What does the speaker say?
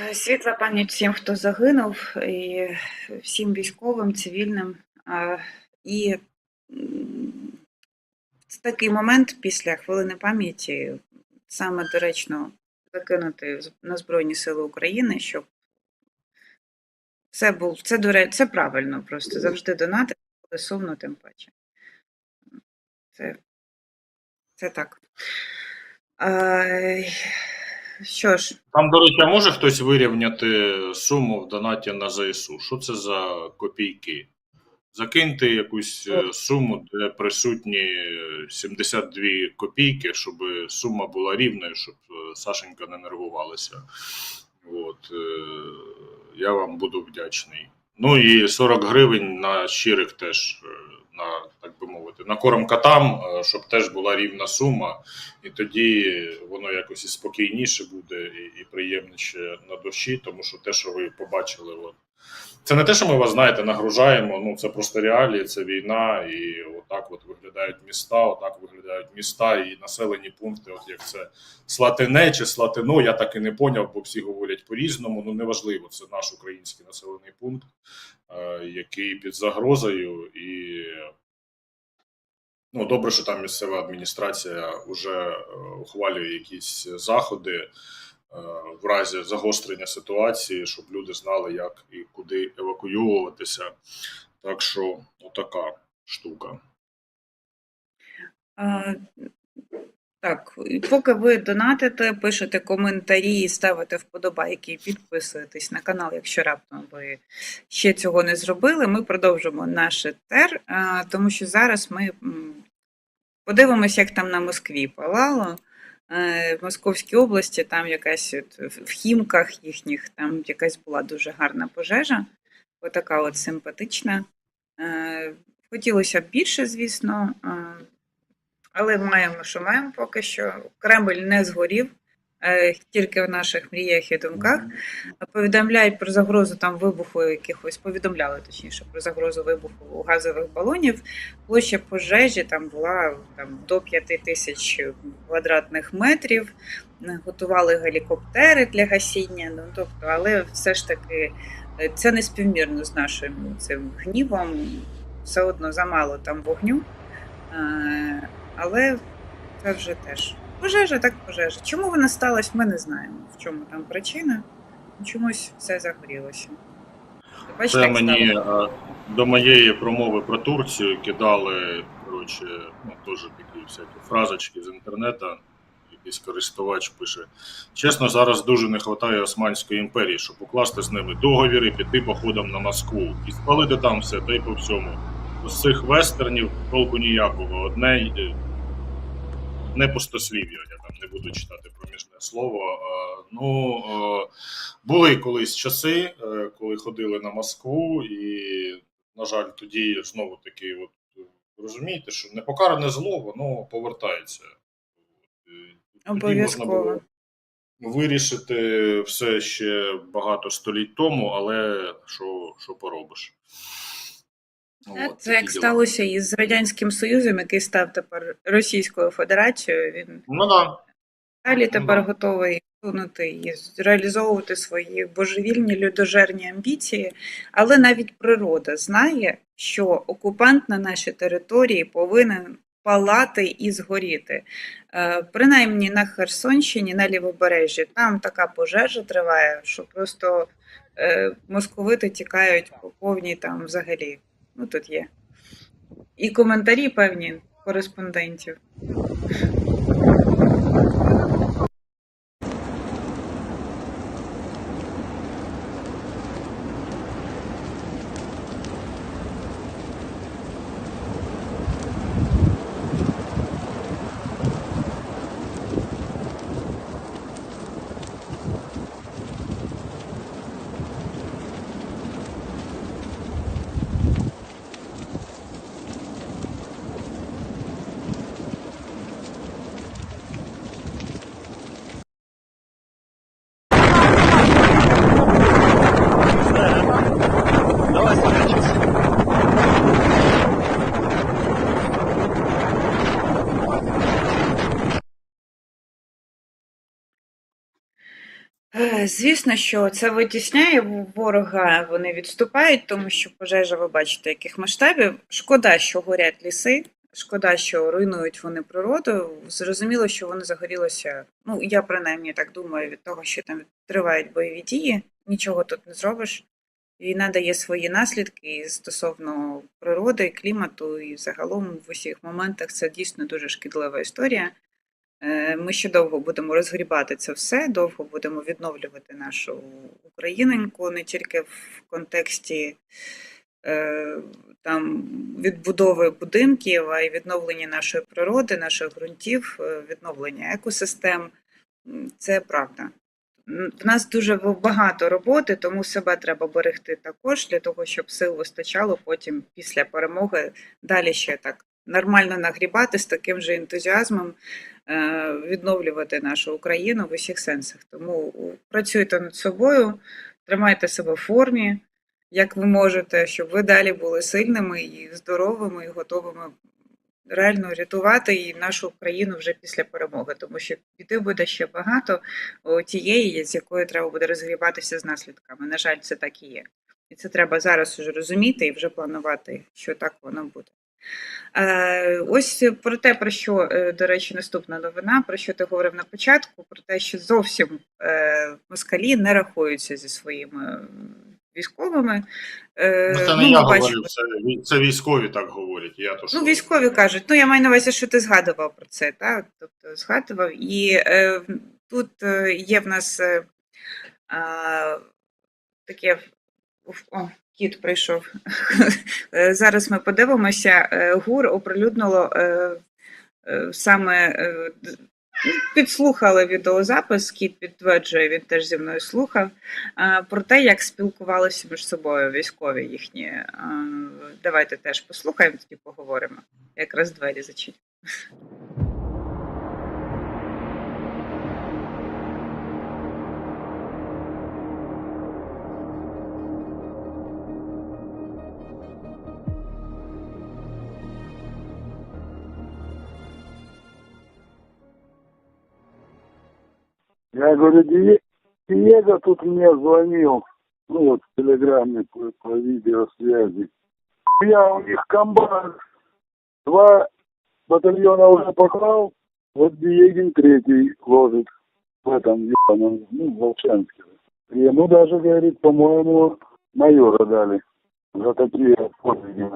Е, Світла пам'ять всім, хто загинув, і всім військовим, цивільним. І м, в такий момент після хвилини пам'яті саме доречно закинути на Збройні Сили України, щоб це був це до це правильно просто завжди донати, коли сумно, тим паче. Це, це так. Що ж, Там, до речі, може хтось вирівняти суму в донаті на ЗСУ? Що це за копійки? Закиньте якусь е, суму, де присутні е, 72 копійки, щоб сума була рівною, щоб е, Сашенька не нервувалася. От, е, я вам буду вдячний. Ну і 40 гривень на щирих теж, е, на, так би мовити, на корм котам, е, щоб теж була рівна сума, і тоді воно якось і спокійніше буде, і, і приємніше на душі, тому що те, що ви побачили, от, це не те, що ми вас знаєте, нагружаємо. Ну це просто реалії, це війна, і отак от виглядають міста, отак виглядають міста і населені пункти. От як це Слатине чи Слатино, я так і не поняв, бо всі говорять по-різному. Ну неважливо, це наш український населений пункт, е, який під загрозою, і ну добре, що там місцева адміністрація вже е, ухвалює якісь заходи в разі загострення ситуації, щоб люди знали, як і куди евакуюватися. Так що, отака штука. А, Так, поки ви донатите, пишете коментарі, ставите вподобайки, підписуєтесь на канал, якщо раптом ви ще цього не зробили. Ми продовжимо наш етер, тому що зараз ми подивимося, як там на Москві палало. Е, В Московській області там якась от, в Хімках їхніх там якась була дуже гарна пожежа, отака от симпатична. Е, Хотілося б більше, звісно. е, але маємо, що маємо поки що. Кремль не згорів, тільки в наших мріях і думках. Повідомляють про загрозу там вибуху якихось, повідомляли точніше про загрозу вибуху газових балонів. Площа пожежі там була там, до 5 тисяч квадратних метрів. Е, Готували гелікоптери для гасіння. Ну тобто, але все ж таки е, це не співмірно з нашим цим гнівом. Все одно замало там вогню. Е, але це вже теж пожежа, так пожежа. Чому вона сталася, ми не знаємо. В чому там причина. Чомусь все загорілося. Бачите, Це мені стало? до моєї промови про Турцію кидали коротше, ну, теж такі всякі фразочки з інтернету. Якийсь користувач пише: чесно, зараз дуже не вистачає Османської імперії, щоб укласти з ними договір і піти походом на Москву і спалити там все, та й по всьому. З цих вестернів толку ніякого. Одне е, не пустослів'я, я там не буду читати проміжне слово. Ну, були колись часи, е, коли ходили на Москву, і, на жаль, тоді знову таки, от розумієте, що непокаране зло, воно повертається. Тоді можна було Обов'язково. Вирішити все ще багато століть тому, але що, що поробиш? От, Це як сталося із Радянським Союзом, який став тепер Російською Федерацією. Він Ну да. далі Ну, тепер да. готовий сунути і реалізовувати свої божевільні людожерні амбіції. Але навіть природа знає, що окупант на нашій території повинен палати і згоріти. Е, Принаймні на Херсонщині, на Лівобережжі, там така пожежа триває, що просто е, московити тікають по повній там взагалі. Ну тут є. І коментарі певні кореспондентів. Звісно, що це витісняє ворога, вони відступають, тому що пожежа, ви бачите, яких масштабів. Шкода, що горять ліси, шкода, що руйнують вони природу. Зрозуміло, що вони загорілися. Ну, я принаймні так думаю, від того, що там тривають бойові дії. Нічого тут не зробиш. Війна дає свої наслідки і стосовно природи, клімату, і загалом в усіх моментах це дійсно дуже шкідлива історія. Е, Ми ще довго будемо розгрібати це все, довго будемо відновлювати нашу Україненьку не тільки в контексті е, там, відбудови будинків, а й відновлення нашої природи, наших ґрунтів, е, відновлення екосистем. Це правда. В нас дуже багато роботи, тому себе треба берегти також для того, щоб сил вистачало потім після перемоги далі ще так нормально нагрібати з таким же ентузіазмом, е, відновлювати нашу Україну в усіх сенсах. Тому працюйте над собою, тримайте себе в формі, як ви можете, щоб ви далі були сильними і здоровими, і готовими реально рятувати і нашу країну вже після перемоги, тому що біди буде ще багато тієї, з якою треба буде розгрібатися з наслідками. На жаль, це так і є. І це треба зараз уже розуміти і вже планувати, що так воно буде. Е, ось про те, про що, е, до речі, наступна новина, про що ти говорив на початку, про те, що зовсім е, москалі не рахуються зі своїми військовими. Ну, це не ну, я ми говорю, це, це військові так говорять. Я то що? Ну, військові кажуть, ну я маю на увазі, що ти згадував про це, так? Тобто згадував. І е, тут є в нас е, таке. О, кіт прийшов. Е, Зараз ми подивимося. Е, ГУР оприлюднило е, саме. Підслухали відеозапис, кіт підтверджує, він теж зі мною слухав про те, як спілкувалися між собою військові їхні. Давайте теж послухаємо, тоді поговоримо. Якраз двері зачиню. Я говорю, Дие- Диего тут мне звонил, ну вот в телеграме по, по видеосвязи. Я у них комбат, два батальона уже поклал, вот Диегин третий ложит в этом ебаном, ну, Волчанске. Ему даже, говорит, по-моему, майора дали за такие подвиги.